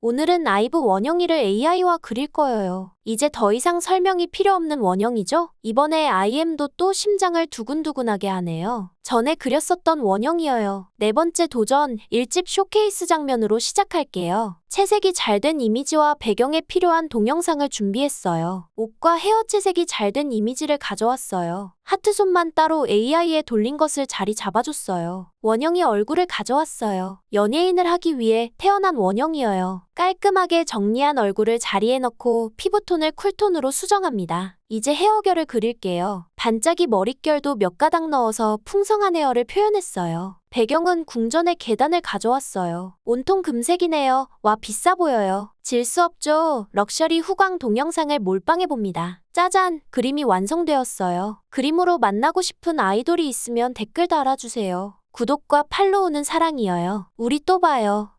오늘은 아이브 원영이를 AI와 그릴 거예요. 이제 더 이상 설명이 필요 없는 원영이죠? 이번에 IM도 또 심장을 두근두근하게 하네요. 전에 그렸었던 원영이어요. 네 번째 도전, 일집 쇼케이스 장면으로 시작할게요. 채색이 잘 된 이미지와 배경에 필요한 동영상을 준비했어요. 옷과 헤어 채색이 잘 된 이미지를 가져왔어요. 하트손만 따로 AI에 돌린 것을 자리 잡아줬어요. 원영이 얼굴을 가져왔어요. 연예인을 하기 위해 태어난 원영이어요. 깔끔하게 정리한 얼굴을 자리에 넣고 피부 톤을 쿨톤으로 수정합니다. 이제 헤어결을 그릴게요. 반짝이 머릿결도 몇 가닥 넣어서 풍성한 헤어를 표현했어요. 배경은 궁전의 계단을 가져왔어요. 온통 금색이네요. 와 비싸 보여요. 질 수 없죠. 럭셔리 후광 동영상을 몰빵해봅니다. 짜잔! 그림이 완성되었어요. 그림으로 만나고 싶은 아이돌이 있으면 댓글 달아주세요. 구독과 팔로우는 사랑이어요. 우리 또 봐요.